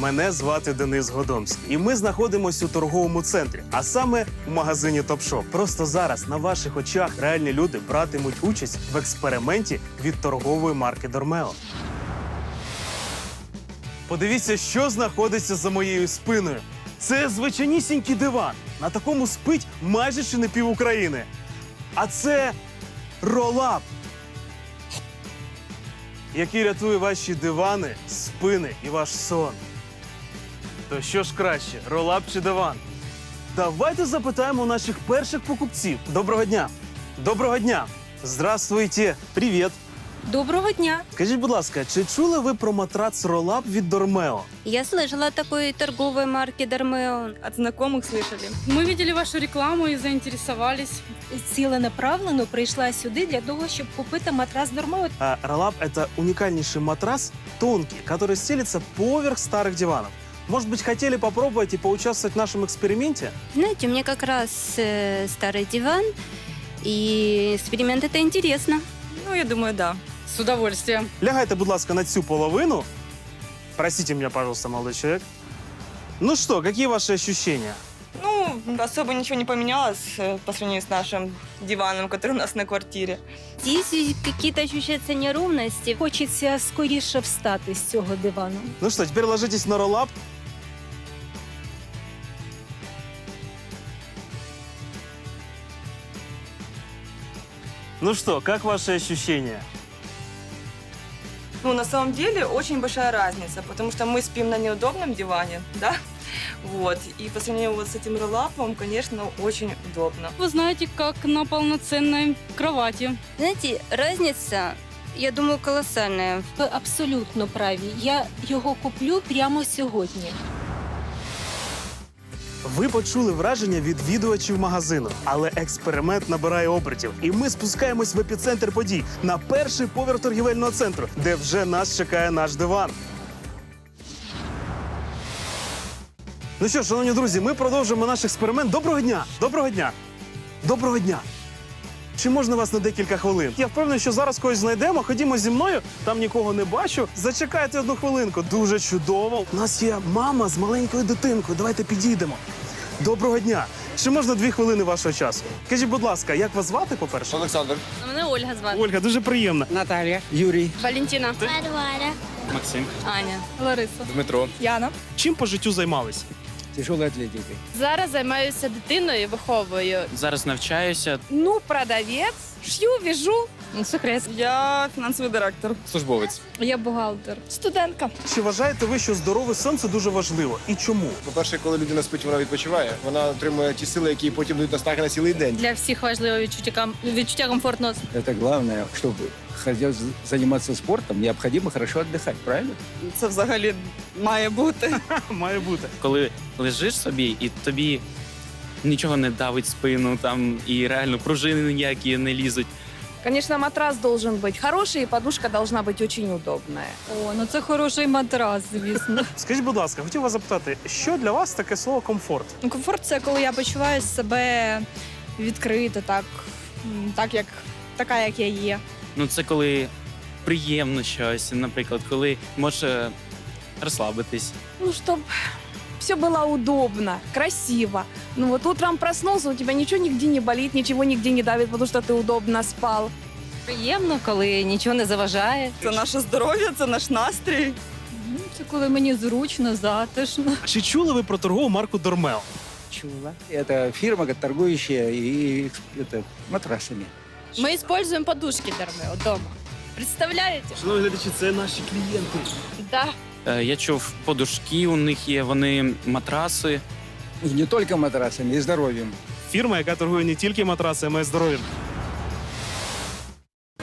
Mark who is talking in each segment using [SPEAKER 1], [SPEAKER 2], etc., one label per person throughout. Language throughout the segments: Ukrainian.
[SPEAKER 1] Мене звати Денис Годомський, і ми знаходимося у торговому центрі, а саме у магазині Топшоп. Просто зараз на ваших очах реальні люди братимуть участь в експерименті від торгової марки Дормео. Подивіться, що знаходиться за моєю спиною. Це звичайнісінький диван. На такому спить майже чи не пів України. А це ролап, який рятує ваші дивани, спини і ваш сон. То що ж краще, ролап чи диван? Давайте запитаємо у наших перших покупців. Доброго дня! Доброго дня! Здравствуйте! Привіт!
[SPEAKER 2] Доброго дня.
[SPEAKER 1] Скажіть, будь ласка, чи чули ви про матрац Ролап від Дормео?
[SPEAKER 2] Я слышала о такой торговой марке Дормео.
[SPEAKER 3] От знакомых слышали.
[SPEAKER 4] Мы видели вашу рекламу і заінтересувались.
[SPEAKER 5] ціленаправлено прийшла сюди для того, щоб купити матрас Дормео.
[SPEAKER 1] А Ролап – это уникальнейший матрас, тонкий, который стелится поверх старых диванов. Может быть, хотели попробовать и поучаствовать в нашем эксперименте?
[SPEAKER 2] Знаете, у меня как раз э, старый диван, и эксперимент это интересно.
[SPEAKER 3] Ну, я думаю, да.
[SPEAKER 4] З удовольствием.
[SPEAKER 1] Лягайте, будь ласка, на цю половину. Простите меня, пожалуйста, молодой человек. Ну что, какие ваши ощущения?
[SPEAKER 3] Ну, особо ничего не поменялось э, по сравнению с нашим диваном, который у нас на квартире.
[SPEAKER 2] Здесь какие-то ощущаются неровности.
[SPEAKER 5] Хочеться скоріше встати з цього дивану.
[SPEAKER 1] Ну что, теперь ложитесь на роллап. Ну что, как ваши ощущения?
[SPEAKER 3] Ну, на самом деле, очень большая разница, потому что мы спим на неудобном диване, да? Вот. И по сравнению вот с этим релапом, конечно, очень удобно.
[SPEAKER 4] Вы знаете, как на полноценной кровати.
[SPEAKER 2] Знаете, разница, я думаю, колоссальная.
[SPEAKER 5] Ви абсолютно праві. Я його куплю прямо сьогодні.
[SPEAKER 1] Ви почули враження від відвідувачів магазину, але експеримент набирає обертів, і ми спускаємось в епіцентр подій на перший поверх торгівельного центру, де вже нас чекає наш диван. Ну що, шановні друзі, ми продовжуємо наш експеримент. Доброго дня! Доброго дня! Доброго дня! Чи можна вас на декілька хвилин? Я впевнений, що зараз когось знайдемо. Ходімо зі мною, там нікого не бачу. Зачекайте одну хвилинку. Дуже чудово. У нас є мама з маленькою дитинкою. Давайте підійдемо. Доброго дня. Чи можна дві хвилини вашого часу? Кажіть, будь ласка, як вас звати, по-перше?
[SPEAKER 6] Олександр.
[SPEAKER 4] Мене Ольга звати.
[SPEAKER 1] Ольга, дуже приємно.
[SPEAKER 6] Наталія. Юрій.
[SPEAKER 4] Валентина.
[SPEAKER 6] Максим.
[SPEAKER 4] Аня. Лариса.
[SPEAKER 6] Дмитро.
[SPEAKER 3] Яна?
[SPEAKER 1] Чим по життю займались?
[SPEAKER 6] Тяжелої атлетикой.
[SPEAKER 4] Зараз займаюся дитиною, виховую.
[SPEAKER 7] Зараз навчаюся.
[SPEAKER 3] Ну, продавец. Шью, вяжу.
[SPEAKER 4] Ну, секрет.
[SPEAKER 3] Я финансовый директор.
[SPEAKER 6] Службовець.
[SPEAKER 4] Я бухгалтер.
[SPEAKER 3] Студентка.
[SPEAKER 1] Чи вважаєте ви, що здоровий сон це дуже важливо? І чому?
[SPEAKER 6] По-перше, коли людина спить, вона відпочиває. Вона отримує ті сили, які потім дають наснаги на цілий день.
[SPEAKER 4] Для всіх важливо відчуття, ком- відчуття комфортного
[SPEAKER 8] Это главное, чтобы хотел заниматься спортом, необходимо хорошо отдыхать, правильно?
[SPEAKER 3] Це взагалі має бути.
[SPEAKER 1] Має бути.
[SPEAKER 7] Коли лежиш собі, і тобі нічого не давить спину, там і реально пружини ніякі не лізуть.
[SPEAKER 9] Конечно, матрас должен быть хороший, и подушка должна быть очень удобная.
[SPEAKER 4] О, ну це хороший матрас, звісно.
[SPEAKER 1] Скажіть, будь ласка, хотів вас запитати, що для вас таке слово комфорт?
[SPEAKER 10] Ну, Комфорт це коли я почуваю себе відкрито, так, м, так як така, як я є.
[SPEAKER 7] Ну це коли приємно щось, наприклад, коли можеш е, розслабитись.
[SPEAKER 9] Ну, чтобы все было удобно, красиво. Ну вот утром проснулся, у тебя ничего нигде не болит, ничего нигде не давит, потому что ты удобно спал.
[SPEAKER 2] Приємно, коли нічого не заважає.
[SPEAKER 3] Це наше здоров'я, це наш настрій.
[SPEAKER 4] Ну, Це коли мені зручно, затишно.
[SPEAKER 1] Чи чули ви про торгову марку Дормео?
[SPEAKER 8] Чула. Это фирма, торгующая и это, матрасами.
[SPEAKER 4] Ми використовуємо подушки Дормео вдома. Представляєте?
[SPEAKER 1] Шановні глядачі, це наші клієнти.
[SPEAKER 4] Да.
[SPEAKER 7] Е, Я чув, подушки у них є, вони матраси.
[SPEAKER 8] Не тільки матрасами, і здоров'ям.
[SPEAKER 1] Фірма, яка торгує не тільки матрасами, а й здоров'ям.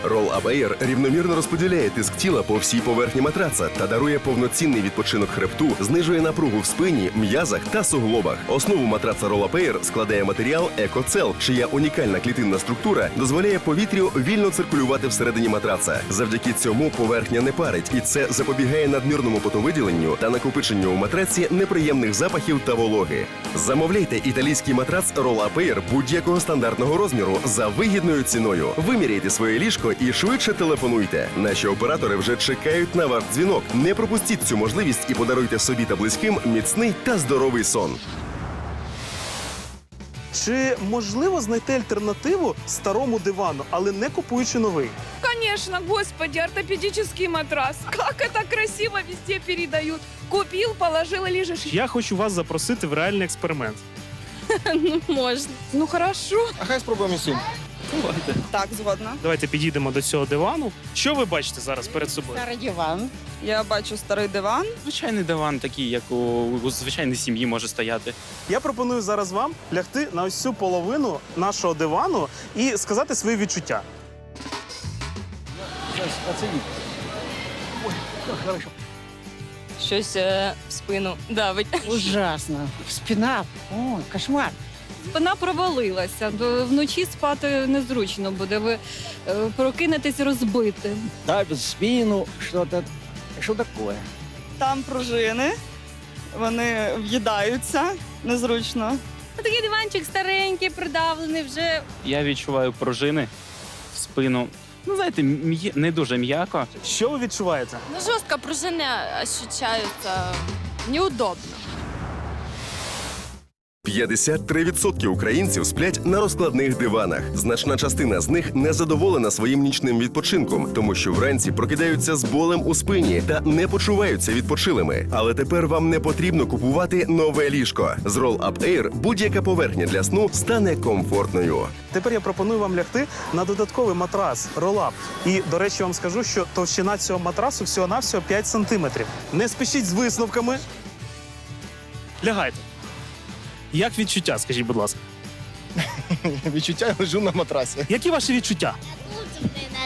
[SPEAKER 11] Рол АБР рівномірно розподіляє тиск тіла по всій поверхні матраца та дарує повноцінний відпочинок хребту, знижує напругу в спині, м'язах та суглобах. Основу матраца Рол АБР складає матеріал Екоцел, чия унікальна клітинна структура дозволяє повітрю вільно циркулювати всередині матраца. Завдяки цьому поверхня не парить, і це запобігає надмірному потовиділенню та накопиченню у матраці неприємних запахів та вологи. Замовляйте італійський матрац Рол АПР будь-якого стандартного розміру за вигідною ціною. Виміряйте своє ліжко легко і швидше телефонуйте. Наші оператори вже чекають на ваш дзвінок. Не пропустіть цю можливість і подаруйте собі та близьким міцний та здоровий сон.
[SPEAKER 1] Чи можливо знайти альтернативу старому дивану, але не купуючи новий?
[SPEAKER 9] Конечно, господи, ортопедический матрас. Как это красиво везде передают. Купил, положил и лежишь.
[SPEAKER 1] Я хочу вас запросити в реальний експеримент.
[SPEAKER 4] Ну, можна.
[SPEAKER 9] Ну хорошо.
[SPEAKER 6] А хай спробуємо і сім.
[SPEAKER 3] Так, згодна.
[SPEAKER 1] Давайте підійдемо до цього дивану. Що ви бачите зараз перед собою?
[SPEAKER 10] Старий диван.
[SPEAKER 3] Я бачу старий диван.
[SPEAKER 7] Звичайний диван, такий, як у, у звичайній сім'ї може стояти.
[SPEAKER 1] Я пропоную зараз вам лягти на ось цю половину нашого дивану і сказати свої відчуття.
[SPEAKER 8] Сейчас оценить. Ой, как хорошо.
[SPEAKER 3] Щось в спину давить.
[SPEAKER 10] Ужасно. Спина. Ой, кошмар.
[SPEAKER 5] Спина провалилася. Вночі спати незручно буде. Ви е, прокинетесь розбитим.
[SPEAKER 8] Давит спину, что-то. Что такое?
[SPEAKER 3] Там пружини, вони в'їдаються незручно.
[SPEAKER 5] Такий диванчик старенький, придавлений вже.
[SPEAKER 7] Я відчуваю пружини в спину. Ну, знаєте, не дуже м'яко.
[SPEAKER 1] Що ви відчуваєте?
[SPEAKER 4] Ну, жестко пружины ощущаются неудобно.
[SPEAKER 11] 53% українців сплять на розкладних диванах. Значна частина з них не задоволена своїм нічним відпочинком, тому що вранці прокидаються з болем у спині та не почуваються відпочилими. Але тепер вам не потрібно купувати нове ліжко. З Roll Up Air будь-яка поверхня для сну стане комфортною.
[SPEAKER 1] Тепер я пропоную вам лягти на додатковий матрас ролап. І, до речі, вам скажу, що товщина цього матрасу всього-навсього 5 сантиметрів. Не спішіть з висновками. Лягайте. Як відчуття, скажіть, будь ласка.
[SPEAKER 6] Відчуття я лежу на матрасі.
[SPEAKER 1] Які ваші відчуття?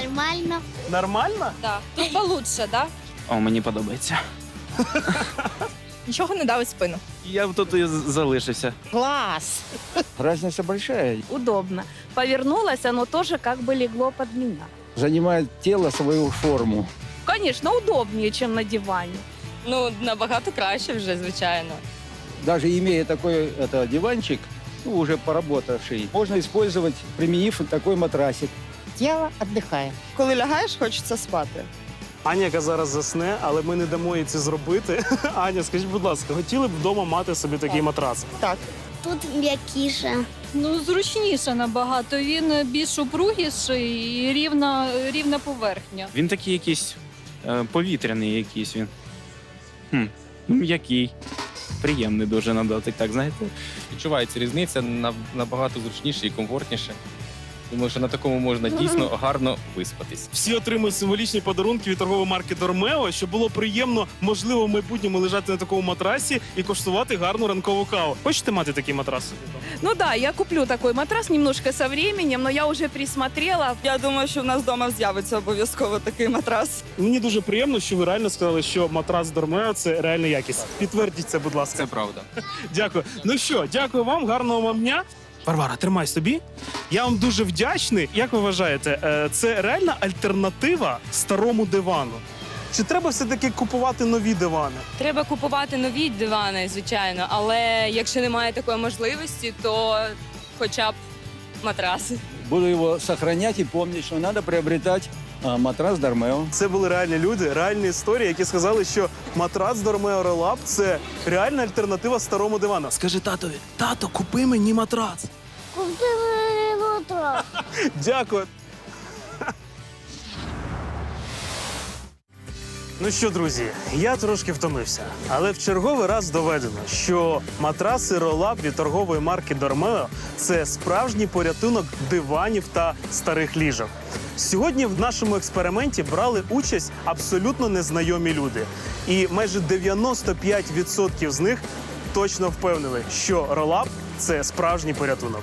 [SPEAKER 2] Нормально.
[SPEAKER 1] Нормально?
[SPEAKER 4] Да. Тут получше, да?
[SPEAKER 7] О, мені подобається.
[SPEAKER 10] Нічого не давить спину.
[SPEAKER 7] Я б тут і залишився.
[SPEAKER 10] Клас.
[SPEAKER 8] Разница большая.
[SPEAKER 9] Удобно. Повернулась, оно тоже как бы легло под меня.
[SPEAKER 8] Занимает тело свою форму.
[SPEAKER 9] Конечно, удобнее, чем на диване.
[SPEAKER 3] Ну, набагато краще вже, звичайно.
[SPEAKER 8] Даже имея такой это, диванчик, ну, уже поработавший, можно использовать, применив такой матрасик.
[SPEAKER 10] Тіло віддихає.
[SPEAKER 3] Коли лягаєш, хочеться спати.
[SPEAKER 1] Аня, яка зараз засне, але ми не дамо їй це зробити. Аня, скажіть, будь ласка, хотіли б вдома мати собі такий матрас? Так.
[SPEAKER 2] Тут м'якіше.
[SPEAKER 5] Ну, зручніше набагато. Він більш упругіший і рівна, рівна поверхня.
[SPEAKER 7] Він такий якийсь е, повітряний, якийсь він. Хм, ну, м'який. Приємний дуже на дотик, так знаєте.
[SPEAKER 12] Відчувається різниця на- набагато зручніше і комфортніше. Думаю, що на такому можна дійсно гарно виспатись.
[SPEAKER 1] Всі отримують символічні подарунки від торгової марки Дормео, щоб було приємно, можливо, в майбутньому лежати на такому матрасі і коштувати гарну ранкову каву. Хочете мати такий матрас?
[SPEAKER 9] Ну да, я куплю такой матрас немножко со временем, но я уже присмотрела.
[SPEAKER 3] Я думаю, що в нас вдома з'явиться обов'язково такий матрас.
[SPEAKER 1] Мені дуже приємно, що ви реально сказали, що матрас Дормео це реальна якість. Підтвердіть це, будь ласка.
[SPEAKER 12] Це правда.
[SPEAKER 1] Дякую. Ну що, дякую вам, гарного вам дня. Варвара, тримай собі. Я вам дуже вдячний. Як ви вважаєте, е, це реальна альтернатива старому дивану? Чи треба все-таки купувати нові дивани?
[SPEAKER 3] Треба купувати нові дивани, звичайно, але якщо немає такої можливості, то хоча б матраси.
[SPEAKER 8] Буду его сохранять и помнить, что надо приобретать а, матрас Дармео.
[SPEAKER 1] Це були реальні люди, реальні історії, які сказали, що матрац Дормео Релап це реальна альтернатива старому дивану. Скажи татові, тато, купи мені матрац.
[SPEAKER 2] Купи утро.
[SPEAKER 1] Дякую. Ну що, друзі, я трошки втомився, але в черговий раз доведено, що матраси Ролап від торгової марки Дормео це справжній порятунок диванів та старих ліжок. Сьогодні в нашому експерименті брали участь абсолютно незнайомі люди, і майже 95% з них точно впевнили, що Ролап це справжній порятунок.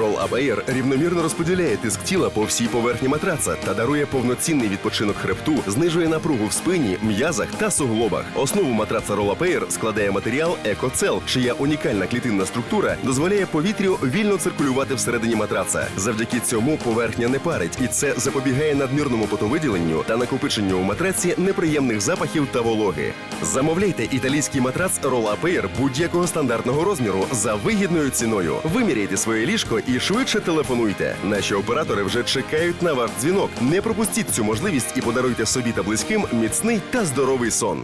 [SPEAKER 11] Up Air рівномірно розподіляє тиск тіла по всій поверхні матраца та дарує повноцінний відпочинок хребту, знижує напругу в спині, м'язах та суглобах. Основу матраца Roll Air складає матеріал EcoCell, чия унікальна клітинна структура дозволяє повітрю вільно циркулювати всередині матраца. Завдяки цьому поверхня не парить, і це запобігає надмірному потовиділенню та накопиченню у матраці неприємних запахів та вологи. Замовляйте італійський матрац Roll Air будь-якого стандартного розміру за вигідною ціною. Виміряйте своє ліжко і швидше телефонуйте. Наші оператори вже чекають на ваш дзвінок. Не пропустіть цю можливість і подаруйте собі та близьким міцний та здоровий сон.